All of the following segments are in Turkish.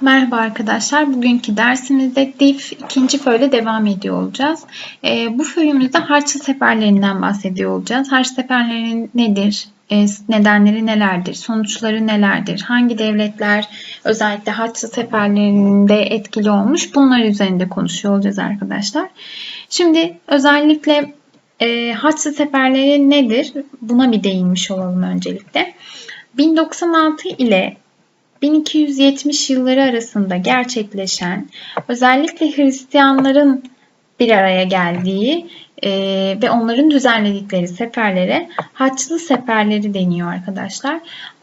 Merhaba arkadaşlar. Bugünkü dersimizde DIF ikinci föyle devam ediyor olacağız. Ee, bu föyümüzde Haçlı seferlerinden bahsediyor olacağız. Haçlı seferleri nedir? Ee, nedenleri nelerdir? Sonuçları nelerdir? Hangi devletler özellikle Haçlı seferlerinde etkili olmuş? Bunlar üzerinde konuşuyor olacağız arkadaşlar. Şimdi özellikle e, Haçlı seferleri nedir? Buna bir değinmiş olalım öncelikle. 1096 ile 1270 yılları arasında gerçekleşen özellikle Hristiyanların bir araya geldiği e, ve onların düzenledikleri seferlere Haçlı seferleri deniyor arkadaşlar.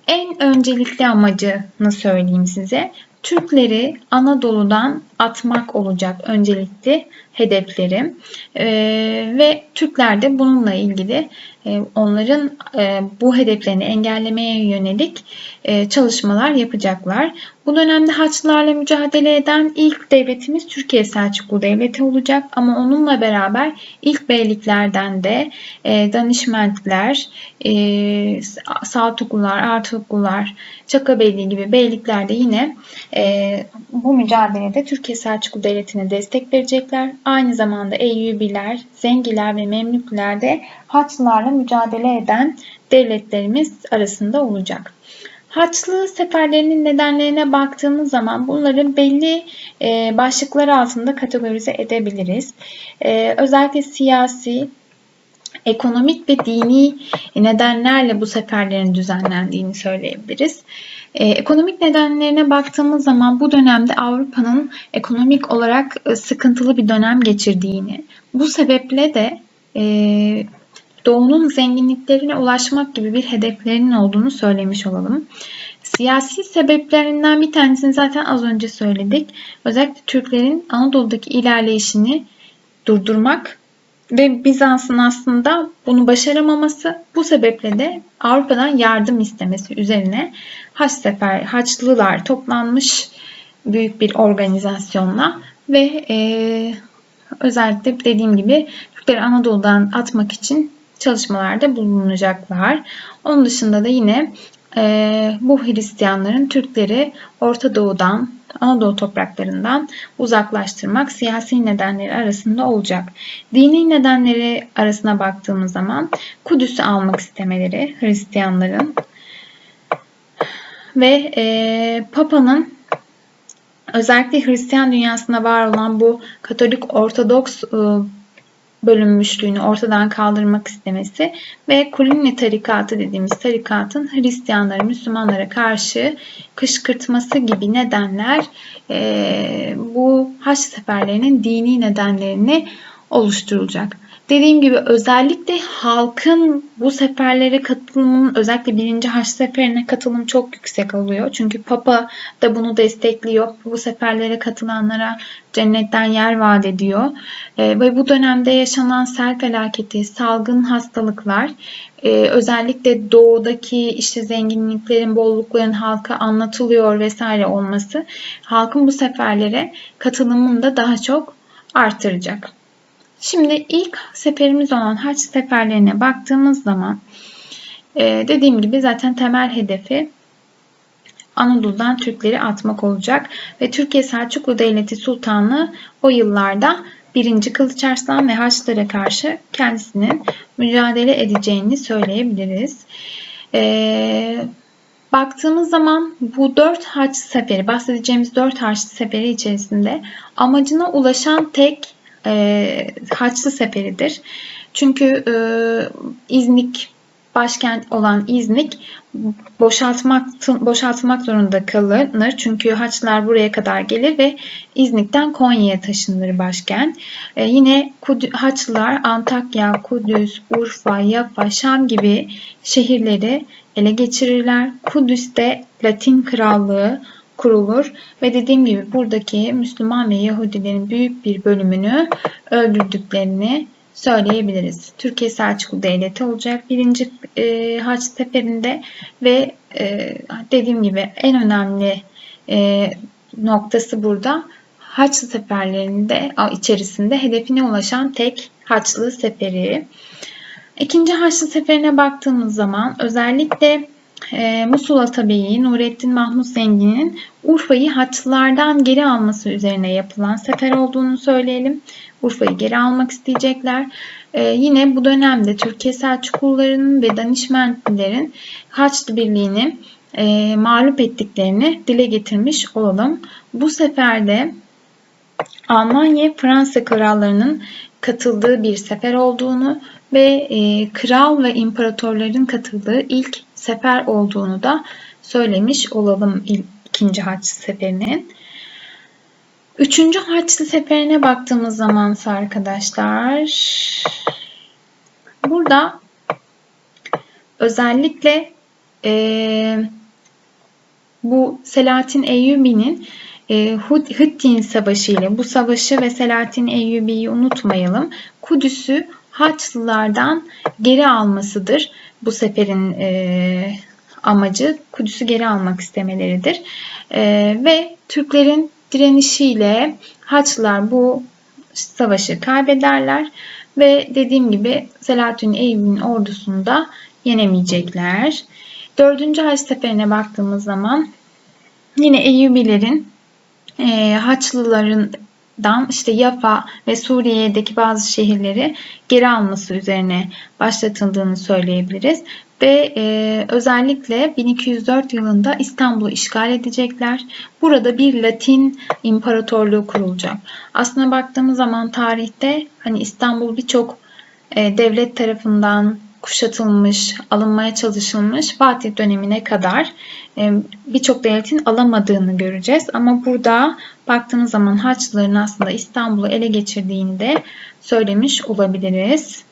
En öncelikli amacını söyleyeyim size. Türkleri Anadolu'dan atmak olacak öncelikli hedeflerim. E, ve Türkler de bununla ilgili e, onların e, bu hedeflerini engellemeye yönelik e, çalışmalar yapacaklar. Bu dönemde Haçlılarla mücadele eden ilk devletimiz Türkiye Selçuklu Devleti olacak ama onunla beraber ilk beyliklerden de Danişmentler, Saltuklular, Artuklular, Çakabeyli gibi beylikler de yine bu mücadelede Türkiye Selçuklu Devleti'ne destek verecekler. Aynı zamanda Eyyubiler, Zengiler ve Memlükler de Haçlılarla mücadele eden devletlerimiz arasında olacak. Haçlı seferlerinin nedenlerine baktığımız zaman bunları belli e, başlıklar altında kategorize edebiliriz. E, özellikle siyasi, ekonomik ve dini nedenlerle bu seferlerin düzenlendiğini söyleyebiliriz. Ee, ekonomik nedenlerine baktığımız zaman bu dönemde Avrupa'nın ekonomik olarak e, sıkıntılı bir dönem geçirdiğini, bu sebeple de e, doğunun zenginliklerine ulaşmak gibi bir hedeflerinin olduğunu söylemiş olalım. Siyasi sebeplerinden bir tanesini zaten az önce söyledik. Özellikle Türklerin Anadolu'daki ilerleyişini durdurmak ve Bizans'ın aslında bunu başaramaması bu sebeple de Avrupa'dan yardım istemesi üzerine Haç Sefer, Haçlılar toplanmış büyük bir organizasyonla ve e, özellikle dediğim gibi Türkleri Anadolu'dan atmak için çalışmalarda bulunacaklar. Onun dışında da yine e, bu Hristiyanların Türkleri Orta Doğu'dan, Anadolu topraklarından uzaklaştırmak siyasi nedenleri arasında olacak. Dini nedenleri arasına baktığımız zaman Kudüs'ü almak istemeleri Hristiyanların ve e, Papa'nın özellikle Hristiyan dünyasında var olan bu Katolik Ortodoks e, bölünmüşlüğünü ortadan kaldırmak istemesi ve Kulini tarikatı dediğimiz tarikatın Hristiyanlara, Müslümanlara karşı kışkırtması gibi nedenler bu haç seferlerinin dini nedenlerini oluşturulacak. Dediğim gibi özellikle halkın bu seferlere katılımının özellikle birinci Haç seferine katılım çok yüksek oluyor. Çünkü Papa da bunu destekliyor. Bu seferlere katılanlara cennetten yer vaat ediyor. E, ve bu dönemde yaşanan sel felaketi, salgın hastalıklar, e, özellikle doğudaki işte zenginliklerin, bollukların halka anlatılıyor vesaire olması halkın bu seferlere katılımını da daha çok artıracak. Şimdi ilk seferimiz olan haç seferlerine baktığımız zaman e, dediğim gibi zaten temel hedefi Anadolu'dan Türkleri atmak olacak ve Türkiye Selçuklu Devleti Sultanlığı o yıllarda 1. Kılıç Arslan ve Haçlılara karşı kendisinin mücadele edeceğini söyleyebiliriz. Ee, baktığımız zaman bu dört Haç seferi, bahsedeceğimiz dört Haç seferi içerisinde amacına ulaşan tek e, Haçlı Seferidir. Çünkü e, İznik başkent olan İznik boşaltmak boşaltmak zorunda kalınır. Çünkü Haçlılar buraya kadar gelir ve İznik'ten Konya'ya taşınır başkent. Ee, yine Kud Haçlılar Antakya, Kudüs, Urfa, Yafa, Şam gibi şehirleri ele geçirirler. Kudüs'te Latin Krallığı kurulur ve dediğim gibi buradaki Müslüman ve Yahudilerin büyük bir bölümünü öldürdüklerini söyleyebiliriz. Türkiye Selçuklu Devleti olacak birinci e, haç seferinde ve e, dediğim gibi en önemli e, noktası burada Haçlı seferlerinde içerisinde hedefine ulaşan tek Haçlı seferi. İkinci Haçlı seferine baktığımız zaman özellikle e, Musul Atabeyi Nurettin Mahmut Zengin'in Urfa'yı Haçlılardan geri alması üzerine yapılan sefer olduğunu söyleyelim. Urfa'yı geri almak isteyecekler. E, yine bu dönemde Türkiye Selçuklularının ve Danişmentlilerin Haçlı Birliği'ni e, mağlup ettiklerini dile getirmiş olalım. Bu seferde Almanya Fransa krallarının katıldığı bir sefer olduğunu ve e, kral ve imparatorların katıldığı ilk sefer olduğunu da söylemiş olalım ikinci Haçlı Seferi'nin. Üçüncü Haçlı Seferi'ne baktığımız zaman arkadaşlar burada özellikle e, bu Selahattin Eyyubi'nin e, Hıttin Savaşı ile bu savaşı ve Selahattin Eyyubi'yi unutmayalım. Kudüs'ü Haçlılardan geri almasıdır. Bu seferin e, amacı Kudüs'ü geri almak istemeleridir. E, ve Türklerin direnişiyle Haçlılar bu savaşı kaybederler ve dediğim gibi Selahattin Eyyubi'nin ordusunu da yenemeyecekler. Dördüncü Haç Seferi'ne baktığımız zaman yine Eyyubilerin e, Haçlılarından işte Yafa ve Suriye'deki bazı şehirleri geri alması üzerine başlatıldığını söyleyebiliriz. Ve e, özellikle 1204 yılında İstanbul'u işgal edecekler. Burada bir Latin imparatorluğu kurulacak. Aslına baktığımız zaman tarihte hani İstanbul birçok e, devlet tarafından kuşatılmış, alınmaya çalışılmış Fatih dönemine kadar e, birçok devletin alamadığını göreceğiz. Ama burada baktığımız zaman Haçlıların aslında İstanbul'u ele geçirdiğini de söylemiş olabiliriz.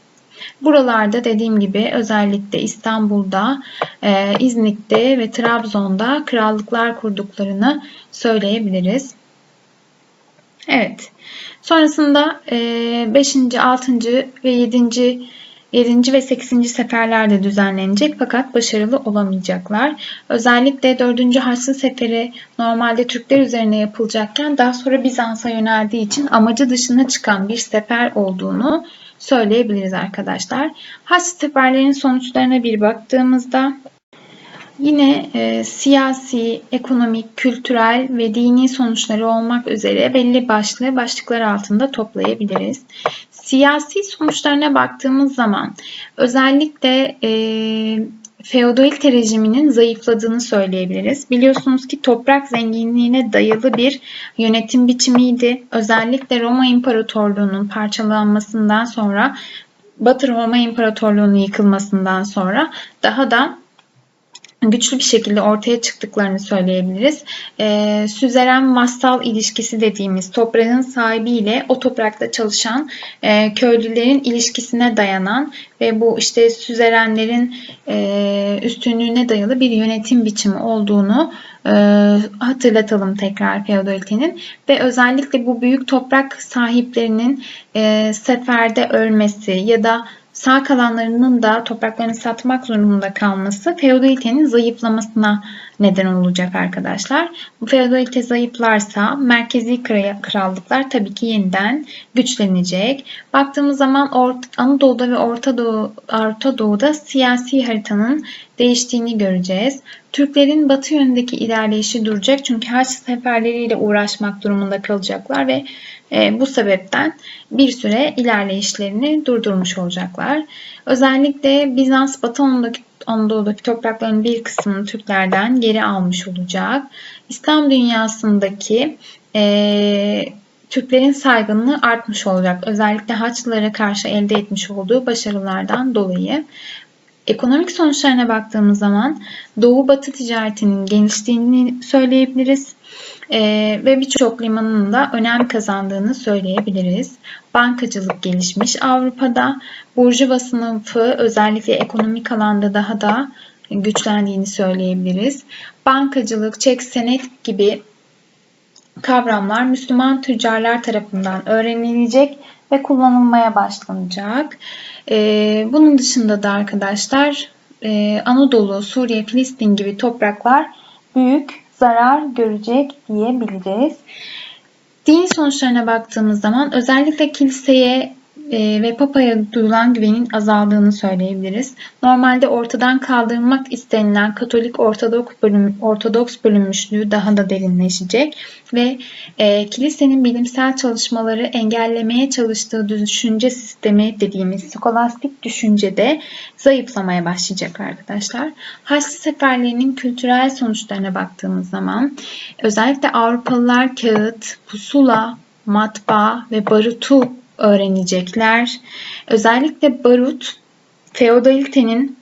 Buralarda dediğim gibi özellikle İstanbul'da, e, İznik'te ve Trabzon'da krallıklar kurduklarını söyleyebiliriz. Evet. Sonrasında 5. 6. ve 7. 7. ve 8. seferlerde düzenlenecek fakat başarılı olamayacaklar. Özellikle 4. Haçlı Seferi normalde Türkler üzerine yapılacakken daha sonra Bizans'a yöneldiği için amacı dışına çıkan bir sefer olduğunu söyleyebiliriz arkadaşlar. Haçlı seferlerin sonuçlarına bir baktığımızda Yine e, siyasi, ekonomik, kültürel ve dini sonuçları olmak üzere belli başlı başlıklar altında toplayabiliriz. Siyasi sonuçlarına baktığımız zaman özellikle e, feodalite rejiminin zayıfladığını söyleyebiliriz. Biliyorsunuz ki toprak zenginliğine dayalı bir yönetim biçimiydi. Özellikle Roma İmparatorluğu'nun parçalanmasından sonra Batı Roma İmparatorluğu'nun yıkılmasından sonra daha da güçlü bir şekilde ortaya çıktıklarını söyleyebiliriz. E, süzeren vassal ilişkisi dediğimiz toprağın sahibiyle o toprakta çalışan e, köylülerin ilişkisine dayanan ve bu işte süzerenlerin e, üstünlüğüne dayalı bir yönetim biçimi olduğunu e, hatırlatalım tekrar feodalitenin ve özellikle bu büyük toprak sahiplerinin e, seferde ölmesi ya da sağ kalanlarının da topraklarını satmak zorunda kalması feodalitenin zayıflamasına neden olacak arkadaşlar. Bu feodalite zayıflarsa merkezi krallıklar tabii ki yeniden güçlenecek. Baktığımız zaman Anadolu'da ve Orta, Doğu, Orta Doğu'da siyasi haritanın değiştiğini göreceğiz. Türklerin batı yönündeki ilerleyişi duracak çünkü Haç seferleriyle uğraşmak durumunda kalacaklar ve e, bu sebepten bir süre ilerleyişlerini durdurmuş olacaklar. Özellikle Bizans Batı Anadolu'daki, toprakların bir kısmını Türklerden geri almış olacak. İslam dünyasındaki e, Türklerin saygınlığı artmış olacak. Özellikle Haçlılara karşı elde etmiş olduğu başarılardan dolayı. Ekonomik sonuçlarına baktığımız zaman Doğu-Batı ticaretinin geliştiğini söyleyebiliriz. Ee, ve birçok limanın da önem kazandığını söyleyebiliriz. Bankacılık gelişmiş Avrupa'da. Burjuva sınıfı özellikle ekonomik alanda daha da güçlendiğini söyleyebiliriz. Bankacılık, çek senet gibi kavramlar Müslüman tüccarlar tarafından öğrenilecek ve kullanılmaya başlanacak. Ee, bunun dışında da arkadaşlar e, Anadolu, Suriye, Filistin gibi topraklar büyük zarar görecek diyebiliriz. Din sonuçlarına baktığımız zaman özellikle kiliseye e, ve Papa'ya duyulan güvenin azaldığını söyleyebiliriz. Normalde ortadan kaldırılmak istenilen Katolik Ortodoks bölüm, Ortodoks bölünmüşlüğü daha da derinleşecek ve e, kilisenin bilimsel çalışmaları engellemeye çalıştığı düşünce sistemi dediğimiz skolastik düşüncede zayıflamaya başlayacak arkadaşlar. Haçlı seferlerinin kültürel sonuçlarına baktığımız zaman özellikle Avrupalılar kağıt, pusula, matbaa ve barutu öğrenecekler. Özellikle barut feodalitenin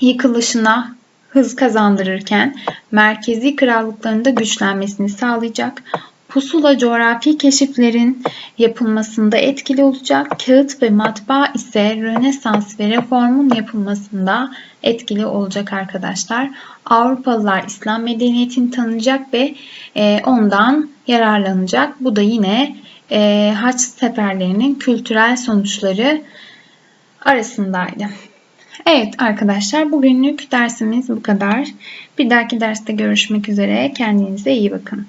yıkılışına hız kazandırırken merkezi krallıkların da güçlenmesini sağlayacak. Pusula coğrafi keşiflerin yapılmasında etkili olacak. Kağıt ve matbaa ise Rönesans ve reformun yapılmasında etkili olacak arkadaşlar. Avrupalılar İslam medeniyetini tanıyacak ve e, ondan yararlanacak. Bu da yine e, haç seferlerinin kültürel sonuçları arasındaydı. Evet arkadaşlar bugünlük dersimiz bu kadar. Bir dahaki derste görüşmek üzere. Kendinize iyi bakın.